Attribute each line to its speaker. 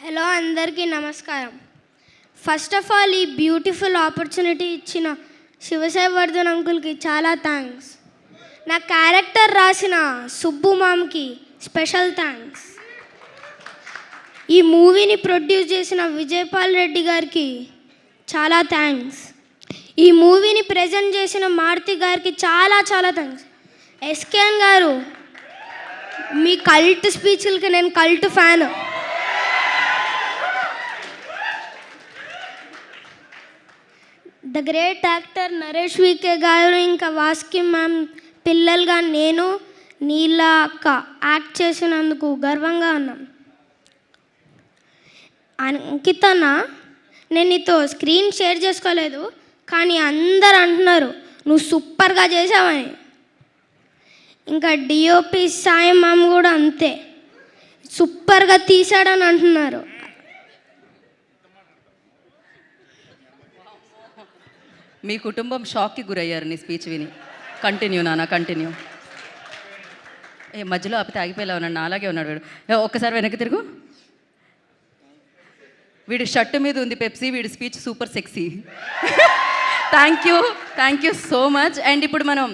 Speaker 1: Hello అందరికీ నమస్కారం. First of all ఈ బ్యూటిఫుల్ ఆపర్చునిటీ ఇచ్చిన శివసాయి వర్ధన్ అంకుల్కి చాలా థ్యాంక్స్ నా క్యారెక్టర్ రాసిన సుబ్బు మామ్కి స్పెషల్ థ్యాంక్స్ ఈ మూవీని ప్రొడ్యూస్ చేసిన విజయపాల్ రెడ్డి గారికి చాలా థ్యాంక్స్ ఈ మూవీని ప్రజెంట్ చేసిన మారుతి గారికి చాలా చాలా థ్యాంక్స్ ఎస్కేఎన్ గారు మీ కల్ట్ స్పీచ్లకి నేను cult fan the great actor Naresh VK garu ఇంకా వాస్కి మ్యామ్ పిల్లలుగా నేను నీలా అక్క యాక్ట్ చేసినందుకు గర్వంగా ఉన్నాం. అంకితన? నేను నీతో స్క్రీన్ షేర్ చేసుకోలేదు కానీ అందరు అంటున్నారు నువ్వు సూపర్గా చేసావని. ఇంకా డిఓపి సాయి మ్యామ్ కూడా అంతే సూపర్గా తీసాడని అంటున్నారు.
Speaker 2: మీ కుటుంబం షాక్కి గురయ్యారు నీ స్పీచ్ విని. కంటిన్యూ నాన్న కంటిన్యూ ఏ మధ్యలో ఆపితే ఆగిపోయేలా ఉన్నాడు నా అలాగే ఉన్నాడు వీడు. ఒక్కసారి వెనక్కి తిరుగు. వీడి షర్టు మీద ఉంది పెప్సీ వీడి speech super sexy. Thank you thank you so much and ఇప్పుడు మనం